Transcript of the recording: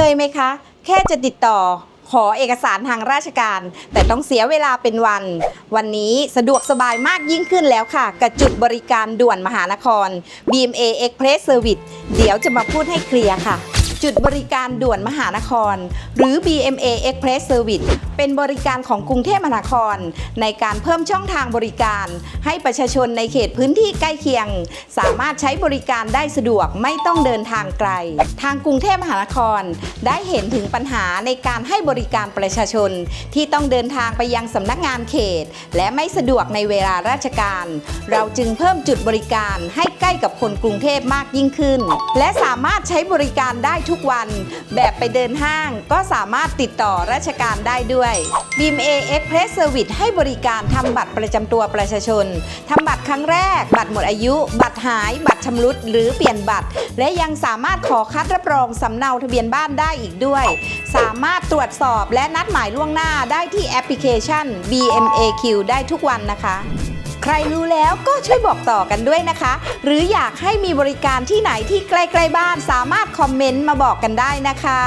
เคยไหมคะ แค่จะติดต่อขอเอกสารทางราชการ แต่ต้องเสียเวลาเป็นวัน วันนี้สะดวกสบายมากยิ่งขึ้นแล้วค่ะ กับจุดบริการด่วนมหานคร BMA Express Service เดี๋ยวจะมาพูดให้เคลียร์ค่ะ จุดบริการด่วนมหานคร หรือ BMA Express Service เป็นบริการของกรุงเทพมหานคร ในการเพิ่มช่องทางบริการ ให้ประชาชนในเขตพื้นที่ใกล้เคียง สามารถใช้บริการได้สะดวกไม่ต้องเดินทางไกล ทางกรุงเทพมหานคร ได้เห็นถึงปัญหาในการให้บริการประชาชน ที่ต้องเดินทางไปยังสำนักงานเขต และไม่สะดวกในเวลาราชการ เราจึงเพิ่มจุดบริการให้ใกล้กับคนกรุงเทพมากยิ่งขึ้น และสามารถใช้บริการได้ทุกวัน แบบไปเดินห้างก็สามารถติดต่อราชการได้ด้วย BMA Express Service ให้บริการทำบัตรประจำตัวประชาชนทำบัตรครั้งแรก บัตรหมดอายุ บัตรหาย บัตรชำรุด หรือเปลี่ยนบัตร และยังสามารถขอคัดรับรองสำเนาทะเบียนบ้านได้อีกด้วย สามารถตรวจสอบและนัดหมายล่วงหน้าได้ที่แอปพลิเคชัน BMAQ ได้ทุกวันนะคะ รรู้แล้วก็ช่วยบอกต่อกันด้วยนะคะ หรืออยากให้มีบริการที่ไหนที่ใกล้ ๆ บ้านสามารถคอมเมนต์มาบอกกันได้นะคะ